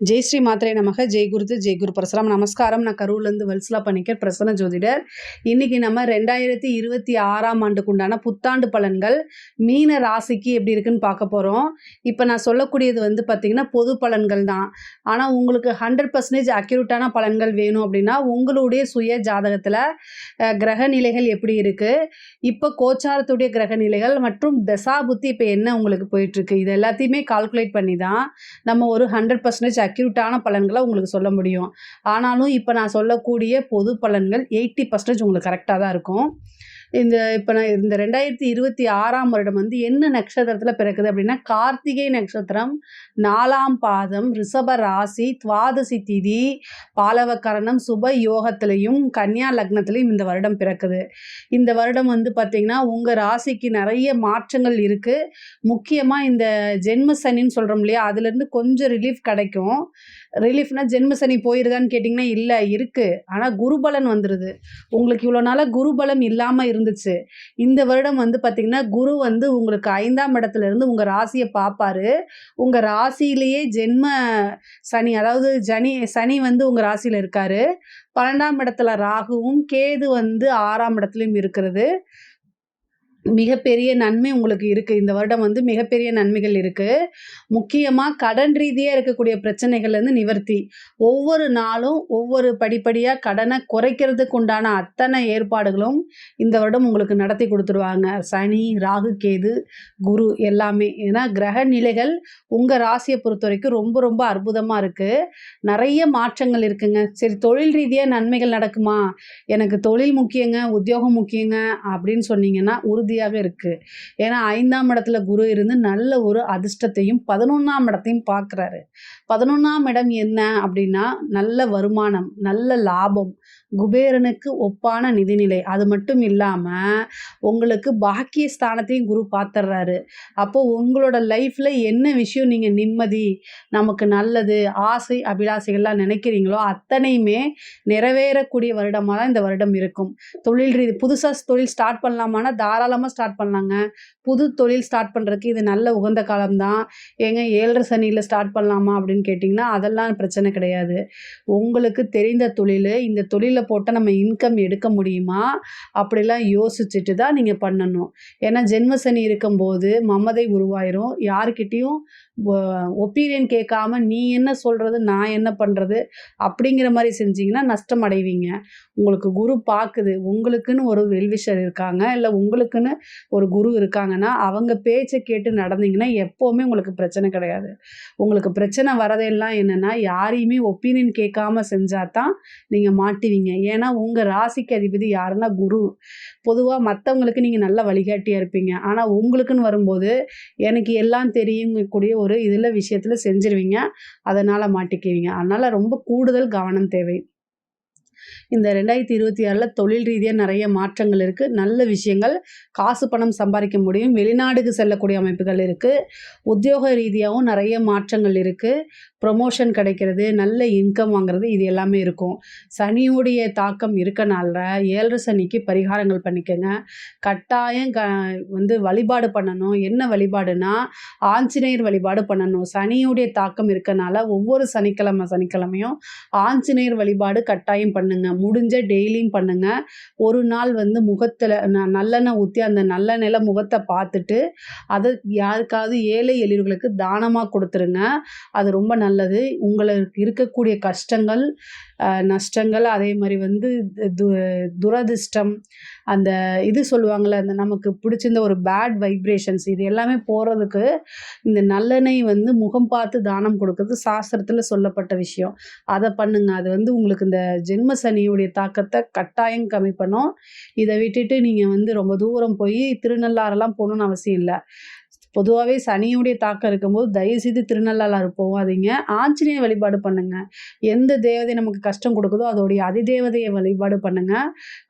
ஜெய் ஸ்ரீ மாத்திரை நமக ஜெய் குருது ஜெய் குரு பரசுராம். நமஸ்காரம். நான் கரூர்லேருந்து வல்சலா பண்ணிக்கர் பிரசன்ன ஜோதிடர். இன்னைக்கு நம்ம ரெண்டாயிரத்தி இருபத்தி ஆறாம் ஆண்டுக்கு உண்டான புத்தாண்டு பலன்கள் மீன ராசிக்கு எப்படி இருக்குன்னு பார்க்க போகிறோம் இப்போ நான் சொல்லக்கூடியது வந்து பார்த்திங்கன்னா பொது பலன்கள் தான். ஆனால் உங்களுக்கு ஹண்ட்ரட் பர்சன்டேஜ் அக்யூரேட்டான பலன்கள் வேணும் அப்படின்னா உங்களுடைய சுய ஜாதகத்தில் கிரக நிலைகள் எப்படி இருக்குது இப்போ கோச்சாரத்துடைய கிரக நிலைகள் மற்றும் தசாபுத்தி இப்போ என்ன உங்களுக்கு போயிட்டுருக்கு இது எல்லாத்தையுமே கால்குலேட் பண்ணி தான் நம்ம ஒரு ஹண்ட்ரட் பர்சன்டேஜ் அக்யூட்டான பலன்களை உங்களுக்கு சொல்ல முடியும். ஆனாலும் இப்போ நான் சொல்லக்கூடிய பொது பலன்கள் எயிட்டி பர்சன்டேஜ் உங்களுக்கு கரெக்டாக தான் இருக்கும். இந்த இப்போ நான் இந்த ரெண்டாயிரத்தி இருபத்தி ஆறாம் வருடம் வந்து என்ன நட்சத்திரத்தில் பிறக்குது அப்படின்னா கார்த்திகை நட்சத்திரம் நாலாம் பாதம் ரிஷப ராசி துவாதசி திதி பாலவக்கரணம் சுப யோகத்திலையும் கன்னியா லக்னத்திலையும் இந்த வருடம் பிறக்குது. இந்த வருடம் வந்து பார்த்திங்கன்னா உங்கள் ராசிக்கு நிறைய மாற்றங்கள் இருக்குது முக்கியமாக இந்த ஜென்ம சனின்னு சொல்கிறோம் இல்லையா அதுலேருந்து கொஞ்சம் ரிலீஃப் கிடைக்கும். ரிலீஃப்னா ஜென்ம சனி போயிருதான்னு கேட்டிங்கன்னா இல்லை இருக்குது ஆனால் குருபலன் வந்துடுது உங்களுக்கு இவ்வளோ நாளாக குருபலம் இல்லாமல் இருந்துச்சு. இந்த வருடம் வந்து பார்த்திங்கன்னா குரு வந்து உங்களுக்கு ஐந்தாம் இடத்துல இருந்து உங்கள் ராசியை பார்ப்பாரு உங்கள் ராசியிலேயே ஜென்ம சனி அதாவது ஜனி சனி வந்து உங்கள் ராசியில் இருக்காரு. பன்னெண்டாம் இடத்துல ராகுவும் கேது வந்து ஆறாம் இடத்துலையும் இருக்கிறது. மிகப்பெரிய நன்மை உங்களுக்கு இருக்குது இந்த வருடம் வந்து மிகப்பெரிய நன்மைகள் இருக்குது முக்கியமாக கடன் ரீதியாக இருக்கக்கூடிய பிரச்சனைகள்லேருந்து நிவர்த்தி. ஒவ்வொரு நாளும் ஒவ்வொரு படிப்படியாக கடனை குறைக்கிறதுக்கு உண்டான அத்தனை ஏற்பாடுகளும் இந்த வருடம் உங்களுக்கு நடத்தி கொடுத்துருவாங்க. சனி ராகு கேது குரு எல்லாமே. ஏன்னா கிரக நிலைகள் உங்கள் ராசியை பொறுத்த வரைக்கும் ரொம்ப ரொம்ப அற்புதமாக இருக்குது நிறைய மாற்றங்கள் இருக்குங்க. சரி தொழில் ரீதியாக நன்மைகள் நடக்குமா? எனக்கு தொழில் முக்கியங்க உத்தியோகம் முக்கியங்க அப்படின்னு சொன்னீங்கன்னா உறுதியாக உறுதியாக இருக்குது ஏன்னா ஐந்தாம் இடத்துல குரு இருந்து நல்ல ஒரு அதிர்ஷ்டத்தையும் பதினொன்றாம் இடத்தையும் பார்க்குறாரு பதினொன்றாம் இடம் என்ன அப்படின்னா நல்ல வருமானம் நல்ல லாபம் குபேரனுக்கு ஒப்பான நிதிநிலை. அது மட்டும் இல்லாமல் உங்களுக்கு பாக்கிய ஸ்தானத்தையும் குரு பார்த்துட்றாரு அப்போ உங்களோட லைஃப்பில் என்ன விஷயம் நீங்கள் நிம்மதி நமக்கு நல்லது ஆசை அபிலாசைகள்லாம் நினைக்கிறீங்களோ அத்தனையுமே நிறைவேறக்கூடிய வருடமாக தான் இந்த வருடம் இருக்கும். தொழில் ரீதி புதுசாக தொழில் ஸ்டார்ட் பண்ணலாமான்னா தாராளமாக ஸ்டார்ட் பண்ணலாங்க. புது தொழில் ஸ்டார்ட் பண்ணுறதுக்கு இது நல்ல உகந்த காலம்தான். ஏங்க ஏழரை சனியில் ஸ்டார்ட் பண்ணலாமா அப்படின்னு கேட்டிங்கன்னா அதெல்லாம் பிரச்சனை கிடையாது. உங்களுக்கு தெரிந்த தொழில் இந்த தொழில் போட்டால் நம்ம இன்கம் எடுக்க முடியுமா? அப்படிலாம் யோசிச்சுட்டு தான் நீங்கள் பண்ணணும். ஏன்னா ஜென்ம சனி இருக்கும்போது மமதை உருவாயிரும். யாருக்கிட்டேயும் ஒப்பீனியன் கேட்காம நீ என்ன சொல்கிறது நான் என்ன பண்ணுறது அப்படிங்கிற மாதிரி செஞ்சிங்கன்னா நஷ்டம் அடைவீங்க. உங்களுக்கு குரு பார்க்குது உங்களுக்குன்னு ஒரு வெல்விஷர் இருக்காங்க. இல்லை உங்களுக்குன்னு ஒரு குரு இருக்காங்கன்னா அவங்க பேச்சை கேட்டு நடந்தீங்கன்னா எப்போவுமே உங்களுக்கு பிரச்சனை கிடையாது. உங்களுக்கு பிரச்சனை வரதெல்லாம் என்னென்னா யாரையுமே ஒப்பீனியன் கேட்காம செஞ்சால் தான் நீங்கள் மாட்டுவீங்க. ஏன்னா உங்கள் ராசிக்கு அதிபதி யாருன்னா குரு. பொதுவாக மற்றவங்களுக்கு நீங்கள் நல்ல வழிகாட்டியாக இருப்பீங்க. ஆனால் உங்களுக்குன்னு வரும்போது எனக்கு எல்லாம் தெரியுங்கக்கூடிய ஒரு இதில் விஷயத்தில் செஞ்சிருவீங்க. அதனால் மாட்டிக்குவீங்க. அதனால் ரொம்ப கூடுதல் கவனம் தேவை. இந்த ரெண்டாயிரத்தி இருபத்தி ஆறில் தொழில் ரீதியாக நிறைய மாற்றங்கள் இருக்குது நல்ல விஷயங்கள். காசு பணம் சம்பாதிக்க முடியும். வெளிநாடுக்கு செல்லக்கூடிய அமைப்புகள் இருக்குது உத்தியோக ரீதியாகவும் நிறைய மாற்றங்கள் இருக்குது ப்ரொமோஷன் கிடைக்கிறது நல்ல இன்கம் வாங்குறது இது எல்லாமே இருக்கும். சனியுடைய தாக்கம் இருக்கனால ஏழரை சனிக்கு பரிகாரங்கள் பண்ணிக்கோங்க. கட்டாயம் க வந்து வழிபாடு பண்ணணும். என்ன வழிபாடுனா ஆஞ்சநேயர் வழிபாடு பண்ணணும். சனியுடைய தாக்கம் இருக்கனால ஒவ்வொரு சனிக்கிழமை சனிக்கிழமையும் ஆஞ்சநேயர் வழிபாடு கட்டாயம் பண்ணுங்க. முடிஞ்ச டெய்லியும் பண்ணுங்க. ஒரு நாள் வந்து முகத்தில் நல்லெண்ணெய் ஊற்றி அந்த நல்லெண்ணெயில் முகத்தை பார்த்துட்டு அதை யாருக்காவது ஏழை எளியவர்களுக்கு தானமாக கொடுத்துருங்க. அது ரொம்ப நல்லது. உங்களுக்கு இருக்கக்கூடிய கஷ்டங்கள் நஷ்டங்கள் அதே மாதிரி வந்து து துரதிர்ஷ்டம் அந்த இது சொல்லுவாங்கள்ல அந்த நமக்கு பிடிச்சிருந்த ஒரு பேட் வைப்ரேஷன்ஸ் இது எல்லாமே போகிறதுக்கு இந்த நல்லெண்ணெய் வந்து முகம் பார்த்து தானம் கொடுக்கறது சாஸ்திரத்தில் சொல்லப்பட்ட விஷயம். அதை பண்ணுங்க. அது வந்து உங்களுக்கு இந்த ஜென்ம சனியுடைய தாக்கத்தை கட்டாயம் கம்மி பண்ணும். இதை விட்டுட்டு நீங்கள் வந்து ரொம்ப தூரம் போய் திருநள்ளாறெல்லாம் போகணுன்னு அவசியம் இல்லை. பொதுவாகவே சனியுடைய தாக்கம் இருக்கும்போது தயவுசெய்து திருநள்ளாறு போகாதீங்க. ஆஞ்சநேய வழிபாடு பண்ணுங்க. எந்த தேவதை நமக்கு கஷ்டம் கொடுக்குதோ அதோடைய அதிதேவதையை வழிபாடு பண்ணுங்க.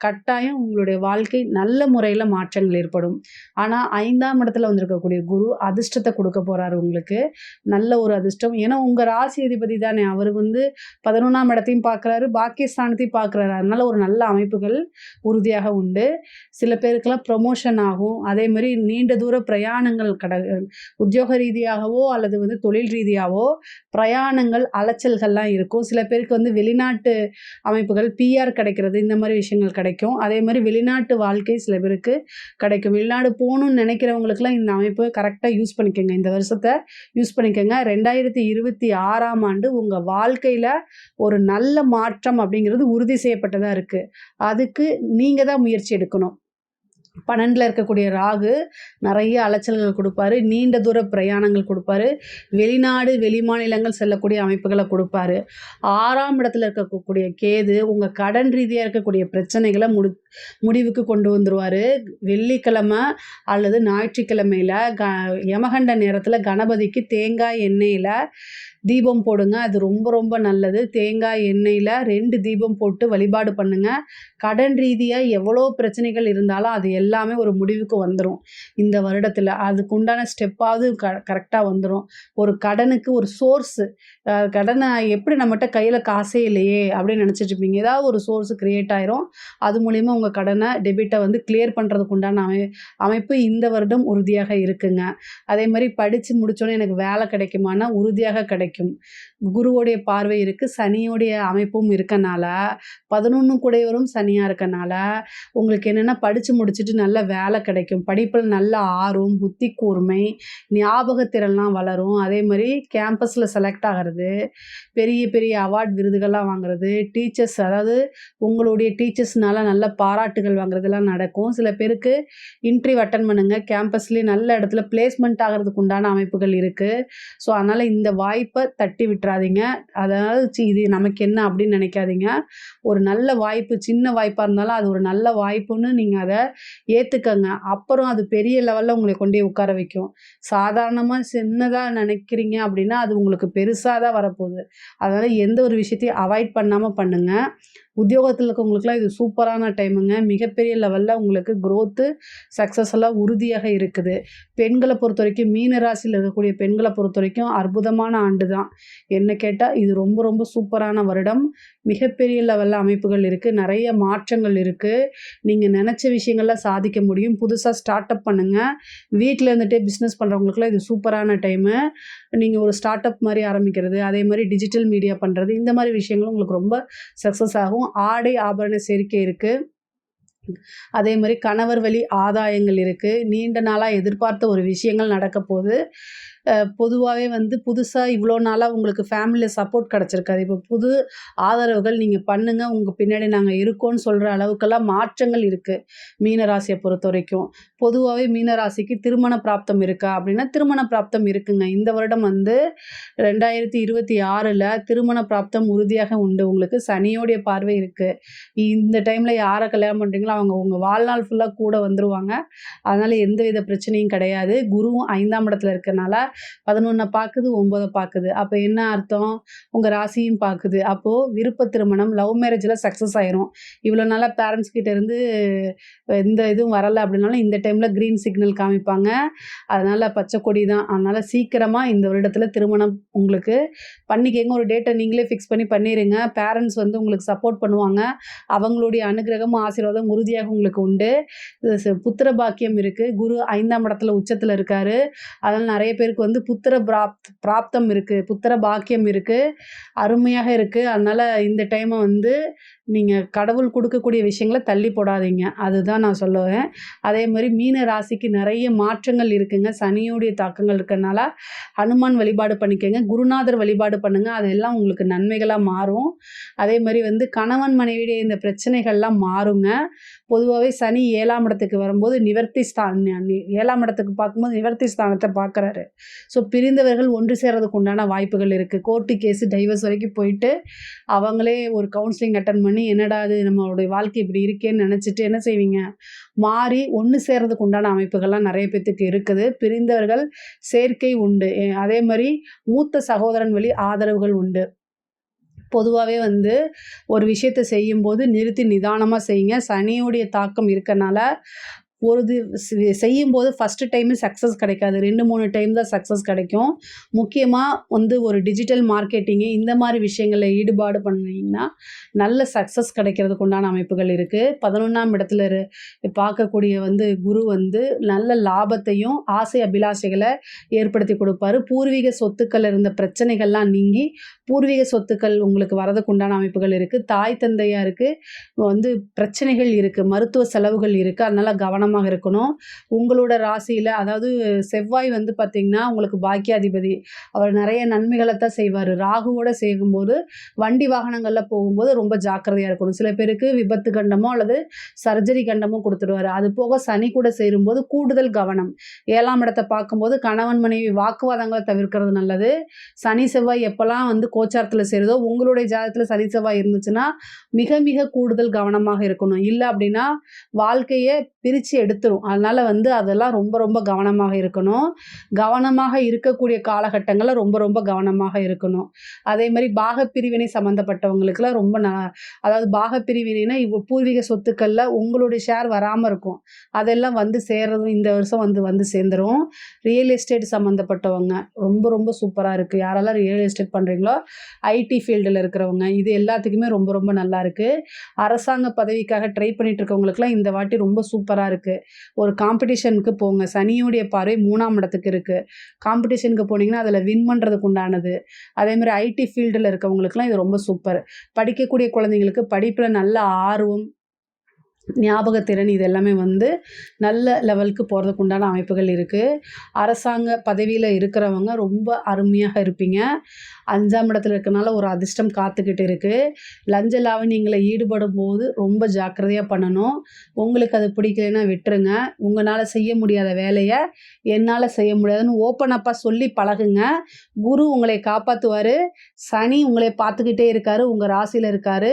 கட்டாயம் உங்களுடைய வாழ்க்கை நல்ல முறையில் மாற்றங்கள் ஏற்படும். ஆனால் ஐந்தாம் இடத்துல வந்திருக்கக்கூடிய குரு அதிர்ஷ்டத்தை கொடுக்க போகிறாரு உங்களுக்கு. நல்ல ஒரு அதிர்ஷ்டம். ஏன்னா உங்கள் ராசி அதிபதி தானே. அவர் வந்து பதினொன்றாம் இடத்தையும் பார்க்குறாரு பாக்கியஸ்தானத்தையும் பார்க்குறாரு அதனால ஒரு நல்ல அமைப்புகள் உறுதியாக உண்டு. சில பேருக்கெல்லாம் ப்ரொமோஷன் ஆகும். அதே மாதிரி நீண்ட தூர பிரயாணங்கள் கட உத்தியோக ரீதியாகவோ அல்லது வந்து தொழில் ரீதியாகவோ பிரயாணங்கள் அலைச்சல்கள்லாம் இருக்கும். சில பேருக்கு வந்து வெளிநாட்டு அமைப்புகள் பிஆர் கிடைக்கிறது இந்த மாதிரி விஷயங்கள் கிடைக்கும். அதே மாதிரி வெளிநாட்டு வாழ்க்கை சில பேருக்கு கிடைக்கும். வெளிநாடு போகணும்னு நினைக்கிறவங்களுக்குலாம் இந்த அமைப்பு கரெக்டாக யூஸ் பண்ணிக்கோங்க. இந்த வருஷத்தை யூஸ் பண்ணிக்கோங்க. ரெண்டாயிரத்தி இருபத்தி ஆறாம் ஆண்டு உங்கள் வாழ்க்கையில் ஒரு நல்ல மாற்றம் அப்படிங்கிறது உறுதி செய்யப்பட்டதாக இருக்குது அதுக்கு நீங்கள் தான் முயற்சி எடுக்கணும். பன்னெண்டில் இருக்கக்கூடிய ராகு நிறைய அலைச்சல்கள் கொடுப்பாரு. நீண்ட தூர பிரயாணங்கள் கொடுப்பாரு. வெளிநாடு வெளிமாநிலங்கள் செல்லக்கூடிய அமைப்புகளை கொடுப்பாரு. ஆறாம் இடத்துல இருக்கக்கூடிய கேது உங்கள் கடன் ரீதியாக இருக்கக்கூடிய பிரச்சனைகளை முடி முடிவுக்கு கொண்டு வந்துடுவார் வெள்ளிக்கிழமை அல்லது ஞாயிற்றுக்கிழமையில் க யமகண்ட நேரத்தில் கணபதிக்கு தேங்காய் எண்ணெயில் தீபம் போடுங்க. அது ரொம்ப ரொம்ப நல்லது. தேங்காய் எண்ணெயில் ரெண்டு தீபம் போட்டு வழிபாடு பண்ணுங்க. கடன் ரீதியாக எவ்வளோ பிரச்சனைகள் இருந்தாலும் அது எல்லாமே ஒரு முடிவுக்கு வந்துடும் இந்த வருடத்தில் அதுக்கு உண்டான ஸ்டெப்பாவது க கரெக்டாக வந்துடும் ஒரு கடனுக்கு ஒரு சோர்ஸு. கடனை எப்படி நம்மகிட்ட கையில் காசே இல்லையே அப்படின்னு நினச்சிட்டு இருப்பீங்க. ஏதாவது ஒரு சோர்ஸ் க்ரியேட் ஆயிரும். அது மூலிமா உங்கள் கடனை டெபிட்டை வந்து கிளியர் பண்ணுறதுக்கு உண்டான அமை அமைப்பு இந்த வருடம் உறுதியாக இருக்குங்க. அதே மாதிரி படித்து முடிச்சோன்னே எனக்கு வேலை கிடைக்குமானா உறுதியாக கிடைக்கும். குருவோடைய பார்வை இருக்குது சனியோடைய அமைப்பும் இருக்கனால பதினொன்று கூடையவரும் சனியாக இருக்கனால உங்களுக்கு என்னென்னா படித்து முடிச்சுட்டு நல்ல வேலை கிடைக்கும். படிப்பில் நல்ல ஆர்வம் புத்தி கூர்மை ஞாபகத்திறன்லாம் வளரும். அதே மாதிரி கேம்பஸில் செலக்ட் ஆகிறது பெரிய பெரிய அவார்ட் விருதுகள்லாம் வாங்குறது டீச்சர்ஸ் அதாவது உங்களுடைய டீச்சர்ஸ்னால நல்ல பாராட்டுகள் வாங்குறதெல்லாம் நடக்கும். சில பேருக்கு இன்டர்வியூ அட்டன் பண்ணுங்கள் கேம்பஸ்லேயே நல்ல இடத்துல பிளேஸ்மெண்ட் ஆகிறதுக்கு உண்டான அமைப்புகள் இருக்குது ஸோ அதனால் இந்த வாய்ப்பை தட்டி விட்டுறாதீங்க. அதாவது சி இது நமக்கு என்ன அப்படின்னு நினைக்காதீங்க. ஒரு நல்ல வாய்ப்பு சின்ன வாய்ப்பாக இருந்தாலும் அது ஒரு நல்ல வாய்ப்புன்னு நீங்கள் அதை ஏற்றுக்கங்க அப்புறம் அது பெரிய லெவலில் உங்களை கொண்டு உட்கார வைக்கும். சாதாரணமாக சின்னதாக நினைக்கிறீங்க அப்படின்னா அது உங்களுக்கு பெருசாக தான் வரப்போகுது. அதனால் எந்த ஒரு விஷயத்தையும் அவாய்ட் பண்ணாமல் பண்ணுங்கள் உத்தியோகத்தில் இருக்கவங்களுக்குலாம் இது சூப்பரான டைமுங்க மிகப்பெரிய லெவலில் உங்களுக்கு க்ரோத்து சக்ஸஸ் எல்லாம் உறுதியாக இருக்குது. பெண்களை பொறுத்த வரைக்கும் மீன ராசியில் இருக்கக்கூடிய பெண்களை பொறுத்த வரைக்கும் அற்புதமான ஆண்டு தான் என்ன கேட்டால் இது ரொம்ப ரொம்ப சூப்பரான வருடம். மிகப்பெரிய லெவலில் அமைப்புகள் இருக்குது நிறைய மாற்றங்கள் இருக்குது நீங்கள் நினச்ச விஷயங்கள்லாம் சாதிக்க முடியும். புதுசாக ஸ்டார்ட் அப் பண்ணுங்கள் வீட்டில் இருந்துகிட்டே பிஸ்னஸ் பண்ணுறவங்களுக்குலாம் இது சூப்பரான டைமு நீங்கள் ஒரு ஸ்டார்ட் அப் மாதிரி ஆரம்பிக்கிறது அதே மாதிரி டிஜிட்டல் மீடியா பண்ணுறது இந்த மாதிரி விஷயங்களும் உங்களுக்கு ரொம்ப சக்ஸஸ் ஆகும். ஆடை ஆபரண சேர்க்கை இருக்குது அதே மாதிரி கணவர் வழி ஆதாயங்கள் இருக்குது நீண்ட நாளாக எதிர்பார்த்த ஒரு விஷயங்கள் நடக்க போகுது பொதுவாகவே வந்து புதுசாக இவ்வளோ நாளாக உங்களுக்கு ஃபேமிலியில் சப்போர்ட் கிடச்சிருக்காது. இப்போ புது ஆதரவுகள் நீங்கள் பண்ணுங்கள் உங்கள் பின்னாடி நாங்கள் இருக்கோம்னு சொல்கிற அளவுக்கெல்லாம் மாற்றங்கள் இருக்குது மீனராசியை பொறுத்த வரைக்கும். பொதுவாகவே மீனராசிக்கு திருமண பிராப்தம் இருக்கா அப்படின்னா திருமண பிராப்தம் இருக்குங்க. இந்த வருடம் வந்து ரெண்டாயிரத்தி இருபத்தி ஆறில் திருமண பிராப்தம் உறுதியாக உண்டு. உங்களுக்கு சனியோடைய பார்வை இருக்குது இந்த டைமில் யாரை கல்யாணம் பண்ணுறீங்களோ அவங்க உங்கள் வாழ்நாள் ஃபுல்லாக கூட வந்துடுவாங்க அதனால் எந்த வித பிரச்சனையும் கிடையாது. குருவும் ஐந்தாம் இடத்துல இருக்கிறனால பதினொன்றை பார்க்குது ஒம்போதை பார்க்குது அப்போ என்ன அர்த்தம்? உங்கள் ராசியும் பார்க்குது அப்போது விருப்ப திருமணம் லவ் மேரேஜில் சக்ஸஸ் ஆயிரும். இவ்வளோ நாளாக பேரண்ட்ஸ் கிட்ட இருந்து எந்த இதுவும் வரலை அப்படின்னாலும் இந்த டைமில் க்ரீன் சிக்னல் காமிப்பாங்க. அதனால் பச்சை கொடி தான். அதனால் சீக்கிரமாக இந்த வருடத்தில் திருமணம் உங்களுக்கு பண்ணிக்கங்க. ஒரு டேட்டை நீங்களே ஃபிக்ஸ் பண்ணி பண்ணிடுங்க பேரண்ட்ஸ் வந்து உங்களுக்கு சப்போர்ட் பண்ணுவாங்க. அவங்களுடைய அனுகிரகமும் ஆசீர்வாதம் உறுதியாக உங்களுக்கு உண்டு. புத்திர பாக்கியம் இருக்குது குரு ஐந்தாம் இடத்துல உச்சத்தில் இருக்கார். அதனால் நிறைய பேருக்கு வந்து வந்து புத்திர பிராப்த் பிராப்தம் இருக்குது புத்திர பாக்கியம் இருக்குது அருமையாக இருக்குது அதனால் இந்த டைமை வந்து நீங்கள் கடவுள் கொடுக்கக்கூடிய விஷயங்களை தள்ளி போடாதீங்க. அதுதான் நான் சொல்லுவேன் அதே மாதிரி மீன ராசிக்கு நிறைய மாற்றங்கள் இருக்குங்க. சனியுடைய தாக்கங்கள் இருக்கிறனால ஹனுமான் வழிபாடு பண்ணிக்கோங்க. குருநாதர் வழிபாடு பண்ணுங்கள் அதெல்லாம் உங்களுக்கு நன்மைகளாக மாறும். அதே மாதிரி வந்து கணவன் மனைவியுடைய இந்த பிரச்சனைகள்லாம் மாறுங்க. பொதுவாகவே சனி ஏழாம் இடத்துக்கு வரும்போது நிவர்த்தி ஸ்தான் ஏழாம் இடத்துக்கு பார்க்கும்போது நிவர்த்தி ஸ்தானத்தை பார்க்குறாரு. ஸோ பிரிந்தவர்கள் ஒன்று சேர்றதுக்கு உண்டான வாய்ப்புகள் இருக்குது கோர்ட்டு கேஸு டைவர்ஸ் வரைக்கும் போயிட்டு அவங்களே ஒரு கவுன்சிலிங் அட்டன் பண்ணி என்னடா அது நம்மளுடைய வாழ்க்கை இப்படி இருக்கேன்னு நினச்சிட்டு என்ன செய்வீங்க? மாறி ஒன்று சேர்றதுக்கு உண்டான அமைப்புகள்லாம் நிறைய பேத்துக்கு இருக்குது. பிரிந்தவர்கள் சேர்க்கை உண்டு. அதே மாதிரி மூத்த சகோதரன் வழி ஆதரவுகள் உண்டு. பொதுவாகவே வந்து ஒரு விஷயத்தை செய்யும்போது நிறுத்தி நிதானமாக செய்யுங்க. சனியுடைய தாக்கம் இருக்கனால ஒரு இது போது செய்யும்போது ஃபஸ்ட்டு டைமு சக்ஸஸ் கிடைக்காது. ரெண்டு மூணு டைம் தான் சக்ஸஸ் கிடைக்கும். முக்கியமாக வந்து ஒரு டிஜிட்டல் மார்க்கெட்டிங்கு இந்த மாதிரி விஷயங்களில் ஈடுபாடு பண்ணிங்கன்னா நல்ல சக்ஸஸ் கிடைக்கிறதுக்கு உண்டான அமைப்புகள் இருக்குது பதினொன்றாம் இடத்துல இரு பார்க்கக்கூடிய வந்து குரு வந்து நல்ல லாபத்தையும் ஆசை அபிலாஷைகளை ஏற்படுத்தி கொடுப்பாரு. பூர்வீக சொத்துக்கள் இருந்த பிரச்சனைகள்லாம் நீங்கி பூர்வீக சொத்துக்கள் உங்களுக்கு வரதுக்கு உண்டான அமைப்புகள் இருக்குது தாய் தந்தையாருக்கு வந்து பிரச்சனைகள் இருக்குது மருத்துவ செலவுகள் இருக்குது அதனால் கவனமாக இருக்கணும். உங்களோட ராசியில் அதாவது செவ்வாய் வந்து பார்த்திங்கன்னா உங்களுக்கு பாக்கியாதிபதி. அவர் நிறைய நன்மைகளை தான் செய்வார். ராகுவோட செய்யும்போது வண்டி வாகனங்களில் போகும்போது ரொம்ப ஜாக்கிரதையாக இருக்கணும். சில பேருக்கு விபத்து கண்டமோ அல்லது சர்ஜரி கண்டமோ கொடுத்துருவார் அது போக சனி கூட சேரும்போது கூடுதல் கவனம். ஏழாம் இடத்தை பார்க்கும்போது கணவன் மனைவி வாக்குவாதங்களை தவிர்க்கிறது நல்லது. சனி செவ்வாய் எப்போல்லாம் வந்து கோச்சாரத்தில் சேருதோ உங்களுடைய ஜாதகத்தில் சனி செவ்வாய் இருந்துச்சுன்னா மிக மிக கூடுதல் கவனமாக இருக்கணும். இல்லை அப்படின்னா வாழ்க்கையை பிரித்து எடுத்துரும். அதனால் வந்து அதெல்லாம் ரொம்ப ரொம்ப கவனமாக இருக்கணும். கவனமாக இருக்கக்கூடிய காலகட்டங்களில் ரொம்ப ரொம்ப கவனமாக இருக்கணும். அதே மாதிரி பாகப்பிரிவினை சம்மந்தப்பட்டவங்களுக்குலாம் ரொம்ப ந அதாவது பாகப்பிரிவினைனா இப்போ பூர்வீக சொத்துக்களில் உங்களுடைய ஷேர் வராமல் இருக்கும். அதெல்லாம் வந்து சேர்றதும் இந்த வருஷம் வந்து வந்து சேர்ந்துரும். ரியல் எஸ்டேட் சம்மந்தப்பட்டவங்க ரொம்ப ரொம்ப சூப்பராக இருக்குது யாரெல்லாம் ரியல் எஸ்டேட் பண்ணுறீங்களோ ஐடி ஃபீல்டில் இருக்கிறவங்க இது எல்லாத்துக்குமே ரொம்ப ரொம்ப நல்லா இருக்குது அரசாங்க பதவிக்காக ட்ரை பண்ணிட்டு இருக்கவங்களுக்குலாம் இந்த வாட்டி ரொம்ப சூப்பராக சூப்பராக இருக்குது ஒரு காம்படிஷனுக்கு போங்க. சனியுடைய பார்வை மூணாம் இடத்துக்கு இருக்குது காம்படிஷனுக்கு போனீங்கன்னா அதில் வின் பண்ணுறதுக்கு உண்டானது. அதேமாதிரி ஐடி ஃபீல்டில் இருக்கவங்களுக்குலாம் இது ரொம்ப சூப்பர் படிக்கக்கூடிய குழந்தைங்களுக்கு படிப்பில் நல்ல ஆர்வம் ஞாபகத்திறன் இது எல்லாமே வந்து நல்ல லெவலுக்கு போகிறதுக்கு உண்டான அமைப்புகள் இருக்குது அரசாங்க பதவியில் இருக்கிறவங்க ரொம்ப அருமையாக இருப்பீங்க. அஞ்சாம் இடத்துல இருக்கனால ஒரு அதிர்ஷ்டம் காத்துக்கிட்டு இருக்குது லஞ்ச லாவணியங்களை ஈடுபடும் போது ரொம்ப ஜாக்கிரதையாக பண்ணணும். உங்களுக்கு அது பிடிக்கலைன்னா விட்டுருங்க. உங்களால் செய்ய முடியாத வேலையை என்னால் செய்ய முடியாதுன்னு ஓப்பன் அப்பாக சொல்லி பழகுங்க. குரு உங்களை காப்பாற்றுவார் சனி உங்களை பார்த்துக்கிட்டே இருக்காரு. உங்கள் ராசியில் இருக்கார்.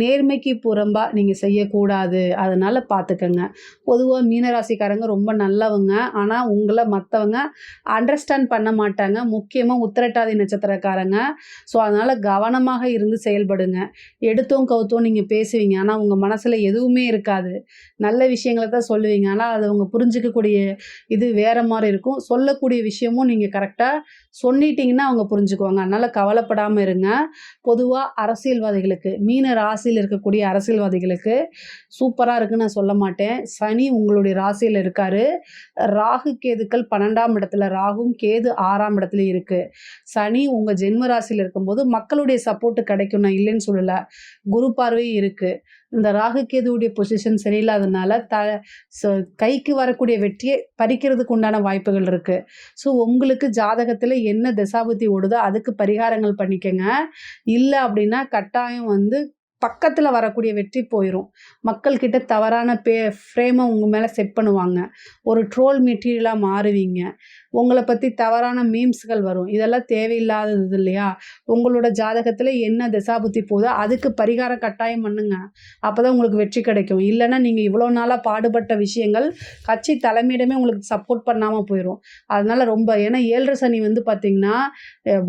நேர்மைக்கு புறம்பாக நீங்கள் செய்யக்கூடாது. அதனால் பார்த்துக்கங்க பொதுவாக மீனராசிக்காரங்க ரொம்ப நல்லவங்க. ஆனால் உங்களை மற்றவங்க அண்டர்ஸ்டாண்ட் பண்ண மாட்டாங்க. முக்கியமாக உத்திரட்டாதி நட்சத்திரக்காரங்க. ஸோ அதனால் கவனமாக இருந்து செயல்படுங்க. எடுத்தோம் கவுத்தோம் நீங்கள் பேசுவீங்க. ஆனால் உங்கள் மனசில் எதுவுமே இருக்காது. நல்ல விஷயங்களை தான் சொல்லுவீங்க. ஆனால் அது அவங்க புரிஞ்சிக்கக்கூடிய இது வேறு மாதிரி இருக்கும். சொல்லக்கூடிய விஷயமும் நீங்கள் கரெக்டாக சொல்லிட்டிங்கன்னா அவங்க புரிஞ்சுக்குவாங்க. அதனால் கவலைப்படாமல் இருங்க. பொதுவாக அரசியல்வாதிகளுக்கு மீன ராசியில் இருக்கக்கூடிய அரசியல்வாதிகளுக்கு சூப்பராக இருக்குன்னு நான் சொல்ல மாட்டேன். சனி உங்களுடைய ராசியில் இருக்கார். ராகு கேதுக்கள் பன்னெண்டாம் இடத்துல ராகும் கேது ஆறாம் இடத்துல இருக்குது சனி உங்கள் ஜென்ம ராசியில் இருக்கும்போது மக்களுடைய சப்போர்ட்டு கிடைக்கும் நான் இல்லைன்னு சொல்லலை. குரு பார்வை இருக்குது இந்த ராகு கேதுவுடைய பொசிஷன் சரியில்லாதனால த கைக்கு வரக்கூடிய வெற்றியை பறிக்கிறதுக்கு உண்டான வாய்ப்புகள் இருக்குது ஸோ உங்களுக்கு ஜாதகத்தில் என்ன திசாபுத்தி ஓடுதோ அதுக்கு பரிகாரங்கள் பண்ணிக்கங்க. இல்லை அப்படின்னா கட்டாயம் வந்து பக்கத்தில் வரக்கூடிய வெற்றி போயிடும் மக்கள்கிட்ட தவறான பே ஃப்ரேமை உங்கள் மேலே செட் பண்ணுவாங்க. ஒரு ட்ரோல் மெட்டீரியலாக மாறுவீங்க. உங்களை பற்றி தவறான மீம்ஸ்கள் வரும். இதெல்லாம் தேவையில்லாதது இல்லையா? உங்களோட ஜாதகத்தில் என்ன திசாபுத்தி போதோ அதுக்கு பரிகாரம் கட்டாயம் பண்ணுங்க. அப்போ தான் உங்களுக்கு வெற்றி கிடைக்கும். இல்லைன்னா நீங்கள் இவ்வளோ நாளாக பாடுபட்ட விஷயங்கள் கட்சி தலைமையிடமே உங்களுக்கு சப்போர்ட் பண்ணாமல் போயிடும் அதனால் ரொம்ப ஏன்னா ஏழரை சனி வந்து பார்த்திங்கன்னா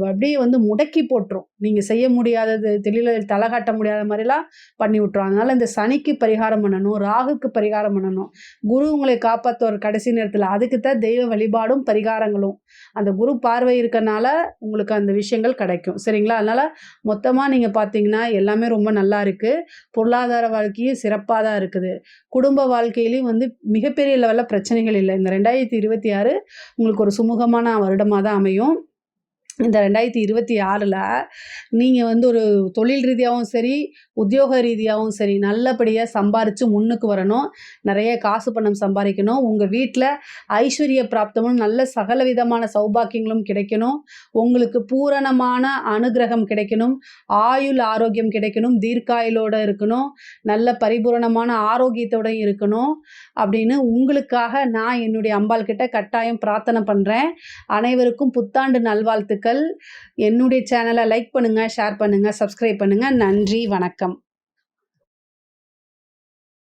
அப்படியே வந்து முடக்கி போட்டுரும். நீங்கள் செய்ய முடியாதது தெளிவில் தலை காட்ட முடியாத மாதிரிலாம் பண்ணி விட்டுரும். அதனால் இந்த சனிக்கு பரிகாரம் பண்ணணும் ராகுக்கு பரிகாரம் பண்ணணும். குரு உங்களை காப்பாற்றுவார் கடைசி நேரத்தில். அதுக்கு தான் தெய்வ வழிபாடும் பரிகாரங்களும். அந்த குரு பார்வை இருக்கனால உங்களுக்கு அந்த விஷயங்கள் கிடைக்கும். சரிங்களா? அதனால் மொத்தமாக நீங்கள் பார்த்தீங்கன்னா எல்லாமே ரொம்ப நல்லா இருக்குது பொருளாதார வாழ்க்கையும் சிறப்பாக தான் இருக்குது. குடும்ப வாழ்க்கையிலையும் வந்து மிகப்பெரிய லெவலில் பிரச்சனைகள் இல்லை. இந்த ரெண்டாயிரத்தி இருபத்தி ஆறு உங்களுக்கு ஒரு சுமூகமான வருடமாக தான் அமையும். இந்த ரெண்டாயிரத்தி இருபத்தி ஆறில் நீங்கள் வந்து ஒரு தொழில் ரீதியாகவும் சரி உத்தியோக ரீதியாகவும் சரி நல்லபடியாக சம்பாரித்து முன்னுக்கு வரணும். நிறைய காசு பணம் சம்பாதிக்கணும் உங்கள் வீட்டில் ஐஸ்வர்ய பிராப்தமும் நல்ல சகல விதமான சௌபாக்கியங்களும் கிடைக்கணும். உங்களுக்கு பூரணமான அனுகிரகம் கிடைக்கணும். ஆயுள் ஆரோக்கியம் கிடைக்கணும். தீர்க்காயுளோடு இருக்கணும். நல்ல பரிபூரணமான ஆரோக்கியத்தோடு இருக்கணும். அப்படின்னு உங்களுக்காக நான் என்னுடைய அம்பாள் கிட்ட கட்டாயம் பிரார்த்தனை பண்ணுறேன் அனைவருக்கும் புத்தாண்டு நல்வாழ்த்துக்கள். என்னுடைய சேனலை லைக் பண்ணுங்கள் ஷேர் பண்ணுங்கள் சப்ஸ்கிரைப் பண்ணுங்கள் நன்றி வணக்கம்.